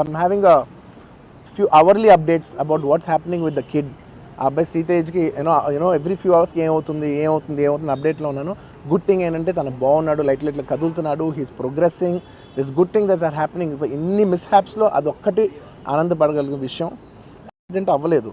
I'm having a few hourly updates about what's happening with the kid. అబ్బాయి సీతేజ్కి you know you know every few అవర్స్కి ఏమవుతుంది ఏమవుతుంది ఏమవుతుంది అప్డేట్లో ఉన్నాను. గుడ్ థింగ్ ఏంటంటే తను బాగున్నాడు లైట్లు ఇట్లా కదులుతున్నాడు he's progressing this good thing thus are happening ఇన్ని మిస్హ్యాప్స్లో అదొక్కటి ఆనందపడగలిగిన విషయం. యాక్సిడెంట్ అవ్వలేదు.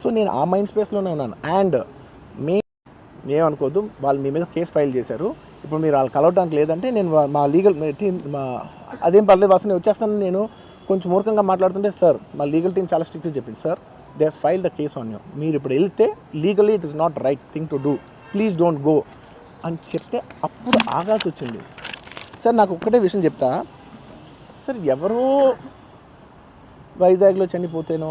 so నేను ఆ మైండ్ స్పేస్లోనే ఉన్నాను. అండ్ మీ ఏమనుకోవద్దు వాళ్ళు మీ మీద కేసు ఫైల్ చేశారు. ఇప్పుడు మీరు వాళ్ళు కలవడానికి లేదంటే నేను మా లీగల్ టీం మా అదేం పర్లేదు వాసు నేను వచ్చేస్తాను నేను కొంచెం మూర్ఖంగా మాట్లాడుతుంటే సార్ మా లీగల్ టీం చాలా స్ట్రిక్ట్ చెప్పింది sir they file the case on you మీరు ఇప్పుడు వెళ్తే legally it is not right thing to do please don't go అని చెప్తే అప్పుడు ఆగాల్సి వచ్చింది. సార్ నాకు ఒక్కటే విషయం చెప్తా. సార్ ఎవరో వైజాగ్లో చనిపోతేనో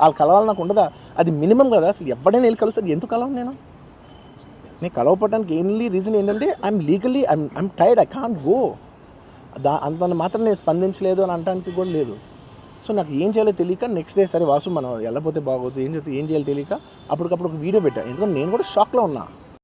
వాళ్ళు కలవాలి నాకు ఉండదా? అది మినిమం కదా అసలు ఎవడైనా వెళ్ళి కలుస్తారు ఎందుకు కలవను నేను? నేను కలవపడడానికి ఎన్లీ రీజన్ ఏంటంటే I'm legally I'm I'm tired I can't go దా అంత మాత్రం నేను స్పందించలేదు అని అనడానికి కూడా లేదు. సో నాకు ఏం చేయాలో తెలియక నెక్స్ట్ డే సరే వాసు మనం వెళ్ళపోతే బాగోదు ఏం చేస్తే ఏం చేయాలో తెలియక అప్పటికప్పుడు ఒక వీడియో పెట్టా. ఎందుకంటే నేను కూడా షాక్లో ఉన్నా.